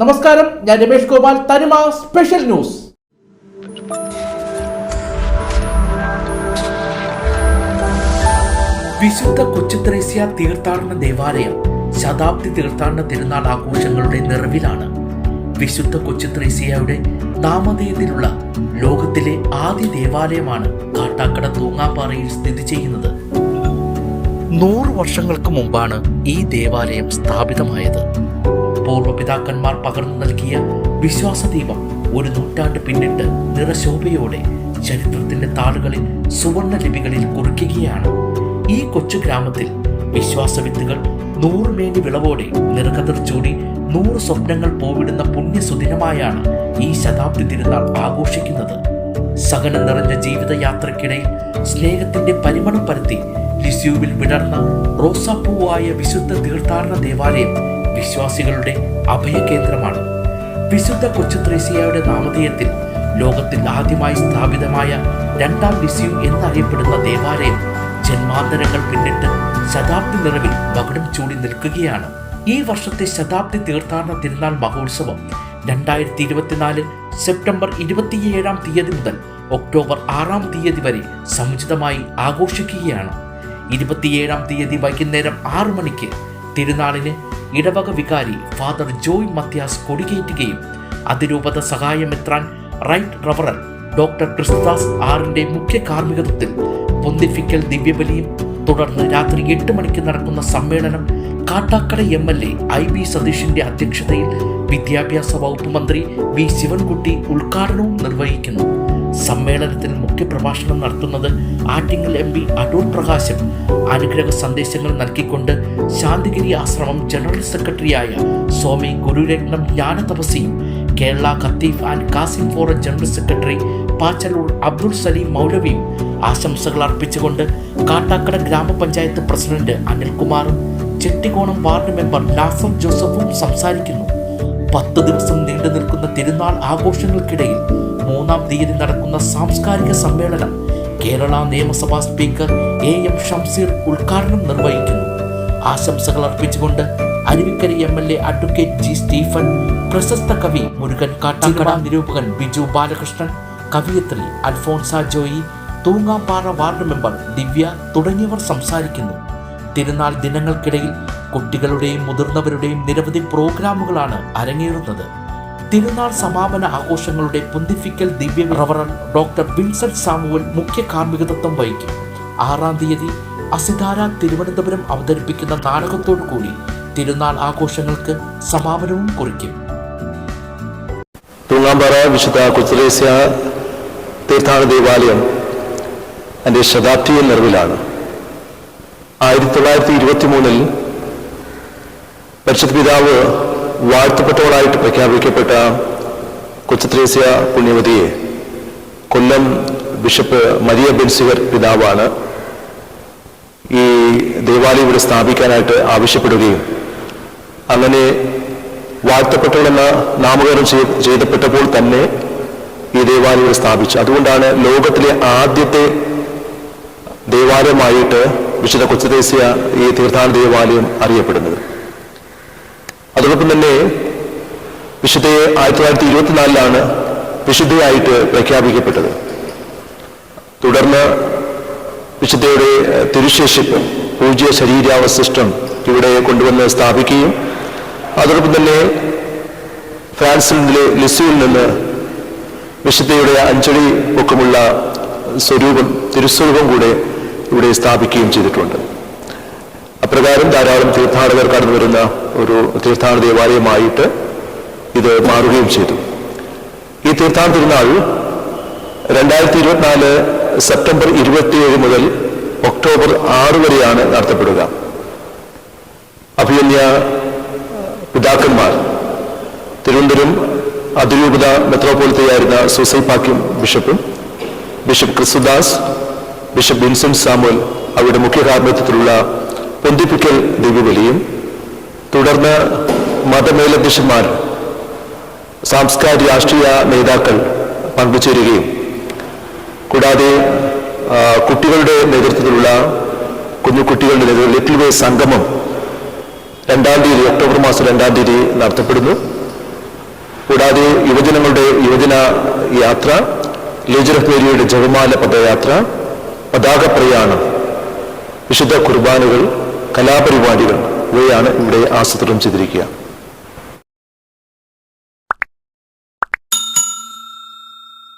നമസ്കാരം ഞാൻ രമേഷ് ഗോപാൽ തനിമ സ്പെഷ്യൽ ന്യൂസ്. വിശുദ്ധ കൊച്ചുത്രേസ്യ തീർത്ഥാടന ദേവാലയം ശതാബ്ദി തീർത്ഥാടന തിരുനാൾ ആഘോഷങ്ങളുടെ നിറവിലാണ്. വിശുദ്ധ കൊച്ചുത്രേസ്യയുടെ നാമധേയത്തിലുള്ള ലോകത്തിലെ ആദ്യ ദേവാലയമാണ് കാട്ടാക്കട തൂങ്ങാപ്പാറയിൽ സ്ഥിതി ചെയ്യുന്നത്. നൂറ് വർഷങ്ങൾക്ക് മുമ്പാണ് ഈ ദേവാലയം സ്ഥാപിതമായത്. പൂർവപിതാക്കന്മാർ പകർന്നു നൽകിയ വിശ്വാസദീപം ഒരു നൂറ്റാണ്ട് പിന്നിട്ട് നിറശോഭയോടെ ചരിത്രത്തിന്റെ താളുകളിൽ സുവർണ ലിപികളിൽ കുറിക്കുകയാണ്. ഈ കൊച്ചു ഗ്രാമത്തിൽ വിശ്വാസവിത്തുകൾ നൂറുമേനി വിളവോടെ നിറകതിർ ചൂടി നൂറ് സ്വപ്നങ്ങൾ പോവിടുന്ന പുണ്യസുദിനമായാണ് ഈ ശതാബ്ദി തിരുനാൾ ആഘോഷിക്കുന്നത്. സഹനം നിറഞ്ഞ ജീവിതയാത്രക്കിടയിൽ സ്നേഹത്തിന്റെ പരിമണം പരത്തി ലിസ്യൂവിൽ വിടർന്ന റോസാപ്പൂവായ വിശുദ്ധ തീർത്ഥാടന ദേവാലയം വിശ്വാസികളുടെ അഭയകേന്ദ്രമാണ്. വിശുദ്ധ കൊച്ചുത്രേസ്യയുടെ നാമധേയത്തിൽ ലോകത്തിൽ ആദ്യമായി സ്ഥാപിതമായ രണ്ടാം ലിസ്യു എന്നറിയപ്പെടുന്ന ദേവാലയം ജന്മാന്തരങ്ങൾ പിന്നിട്ട് ശതാബ്ദി നിറവിൽ മകുടം ചൂടി നിൽക്കുകയാണ്. ഈ വർഷത്തെ ശതാബ്ദി തീർത്ഥാടന തിരുനാൾ മഹോത്സവം രണ്ടായിരത്തി ഇരുപത്തിനാല് സെപ്റ്റംബർ ഇരുപത്തിയേഴാം തീയതി മുതൽ ഒക്ടോബർ ആറാം തീയതി വരെ സമുചിതമായി ആഘോഷിക്കുകയാണ്. ഇരുപത്തിയേഴാം തീയതി വൈകുന്നേരം ആറു മണിക്ക് തിരുനാളിന് ഇടവക വികാരി ഫാദർ ജോയ് മത്യാസ് കൊടികേറ്റുകയും അതിരൂപത സഹായമെത്രാൻ റൈറ്റ് റവറൽ ഡോക്ടർ ക്രിസ്തുദാസ് ആറിന്റെ മുഖ്യ കാർമ്മികത്വത്തിൽ പൊന്തിഫിക്കൽ ദിവ്യബലിയും തുടർന്ന് രാത്രി എട്ട് മണിക്ക് നടക്കുന്ന സമ്മേളനം Kattakada M L A I B സതീഷിന്റെ അധ്യക്ഷതയിൽ വിദ്യാഭ്യാസ വകുപ്പ് മന്ത്രി വി ശിവൻകുട്ടി ഉദ്ഘാടനവും നിർവഹിക്കുന്നു. സമ്മേളനത്തിൽ മുഖ്യപ്രഭാഷണം നടത്തുന്നത് ആറ്റിങ്ങൽ എം പി അടൂർ പ്രകാശം അനുഗ്രഹ സന്ദേശങ്ങൾ നൽകിക്കൊണ്ട് ശാന്തിഗിരി ആശ്രമം ജനറൽ സെക്രട്ടറിയായ Swami Gururatnam ജ്ഞാനതപസിയും Kerala Khateeb and Qasim forum general secretary Pachalloor Abdul Salim മൗലവിയും ആശംസകൾ അർപ്പിച്ചുകൊണ്ട് കാട്ടാക്കട ഗ്രാമപഞ്ചായത്ത് പ്രസിഡന്റ് അനിൽകുമാറും ചെട്ടിക്കോണം വാർഡ് മെമ്പർ നാസർ ജോസഫും സംസാരിക്കുന്നു. പത്ത് ദിവസം നീണ്ടു നിൽക്കുന്ന തിരുനാൾ ആഘോഷങ്ങൾക്കിടയിൽ മൂന്നാം തീയതി നടക്കുന്ന സാംസ്കാരിക സമ്മേളനം കേരള നിയമസഭാ സ്പീക്കർ എ എം ഷംസീർ ഉദ്ഘാടനം നിർവഹിക്കുന്നു. ആശംസകൾ അർപ്പിച്ചുകൊണ്ട് Aruvikkara M L A advocate G Stephen പ്രശസ്ത കവി മുരുകൻ കാട്ടാക്കട നിരൂപകൻ ബിജു ബാലകൃഷ്ണൻ കവിയത്രി അൽഫോൺസ ജോയി തൂങ്ങാപ്പാറ വാർഡ് മെമ്പർ ദിവ്യ തുടങ്ങിയവർ സംസാരിക്കുന്നു. തിരുനാൾ ദിനങ്ങൾക്കിടയിൽ കുട്ടികളുടെയും മുതിർന്നവരുടെയും നിരവധി പ്രോഗ്രാമുകളാണ് അരങ്ങേറുന്നത്. തിരുനാൾ സമാപന ആഘോഷങ്ങളുടെ പൊന്തിഫിക്കൽ ദിവ്യ റവറൻ ഡോക്ടർ വിൻസെന്റ് സാമുവൽ മുഖ്യ കാർമ്മികതത്വം വഹിക്കും. ആറാം തീയതി അസിതാര തിരുവനന്തപുരം അവതരിപ്പിക്കുന്ന നാടകത്തോടു കൂടി തിരുനാൾ ആഘോഷങ്ങൾക്ക് സമാപനവും കുറിക്കും. തൂങ്ങാമ്പാറ വിശുദ്ധ കൊച്ചുലേസ്യ തീർത്ഥാടന ദേവാലയം എന്റെ ശതാബ്ദി നിറവിലാണ്. ആയിരത്തി തൊള്ളായിരത്തി ഇരുപത്തി മൂന്നിൽ പരിശുദ്ധ പിതാവ് വാഴ്ത്തപ്പെട്ടവളായിട്ട് പ്രഖ്യാപിക്കപ്പെട്ട കൊച്ചുത്രേസ്യ പുണ്യവതിയെ കൊല്ലം ബിഷപ്പ് മരിയ ബെൻസിവർ പിതാവാണ്. ഈ ദേവാലയം ഇവിടെ സ്ഥാപിക്കാനായിട്ട് ആവശ്യപ്പെടുകയും അങ്ങനെ വാഴ്ത്തപ്പെട്ടവളെന്ന നാമകരണം ചെയ്- ചെയ്തപ്പെട്ടപ്പോൾ തന്നെ ഈ ദേവാലയം ഇവിടെ സ്ഥാപിച്ചു. അതുകൊണ്ടാണ് ലോകത്തിലെ ആദ്യത്തെ ദേവാലയമായിട്ട് വിശുദ്ധ കൊച്ചുദേശീയ ഈ തീർത്ഥാടന ദേവാലയം അറിയപ്പെടുന്നത്. അതോടൊപ്പം തന്നെ വിശുദ്ധയെ ആയിരത്തി തൊള്ളായിരത്തി ഇരുപത്തിനാലിലാണ് വിശുദ്ധയായിട്ട് പ്രഖ്യാപിക്കപ്പെട്ടത്. തുടർന്ന് വിശുദ്ധയുടെ തിരുശേഷിപ്പ് പൂജ്യ ശരീരാവശിഷ്ടം ഇവിടെ കൊണ്ടുവന്ന് സ്ഥാപിക്കുകയും അതോടൊപ്പം തന്നെ ഫ്രാൻസിൽ നിന്നിലെ ലിസുവിൽ നിന്ന് വിശുദ്ധയുടെ അഞ്ചടി പൊക്കമുള്ള സ്വരൂപം തിരുസ്വരൂപം കൂടെ ഇവിടെ സ്ഥാപിക്കുകയും ചെയ്തിട്ടുണ്ട്. അപ്രകാരം ധാരാളം തീർത്ഥാടകർ കടന്നു വരുന്ന ഒരു തീർത്ഥാടന ദേവാലയമായിട്ട് ഇത് മാറുകയും ചെയ്തു. ഈ തീർത്ഥാടന തിരുനാൾ രണ്ടായിരത്തി ഇരുപത്തിനാല് സെപ്റ്റംബർ ഇരുപത്തിയേഴ് മുതൽ ഒക്ടോബർ ആറ് വരെയാണ് നടത്തപ്പെടുക. അഭിയന്യ പിതാക്കന്മാർ തിരുവനന്തപുരം അതിരൂപത മെത്രോപോളിത്തയായിരുന്ന Soosaipakiam ബിഷപ്പും bishop Christudas bishop Vincent Samuel അവരുടെ മുഖ്യ കാർമ്മികത്വത്തിലുള്ള പൊന്തിപ്പിക്കൽ ദിവ്യബലിയും തുടർന്ന് മതമേലധ്യക്ഷന്മാർ സാംസ്കാരിക രാഷ്ട്രീയ നേതാക്കൾ പങ്കുചേരുകയും കൂടാതെ കുട്ടികളുടെ നേതൃത്വത്തിലുള്ള കുഞ്ഞു കുട്ടികളുടെ നേതൃത്വത്തിൽ ലിറ്റിൽ വേ സംഗമം രണ്ടാം തീയതി ഒക്ടോബർ മാസം രണ്ടാം തീയതി നടത്തപ്പെടുന്നു. കൂടാതെ യുവജനങ്ങളുടെ യുവജന യാത്ര ലേജർ ഓഫ് മേരിയുടെ ജപമാല പദയാത്ര പതാക പ്രയാണം വിശുദ്ധ കുർബാനുകൾ കലാപരിപാടികൾ ഇവയാണ് ഇവിടെ ആസൂത്രണം ചെയ്തിരിക്കുക.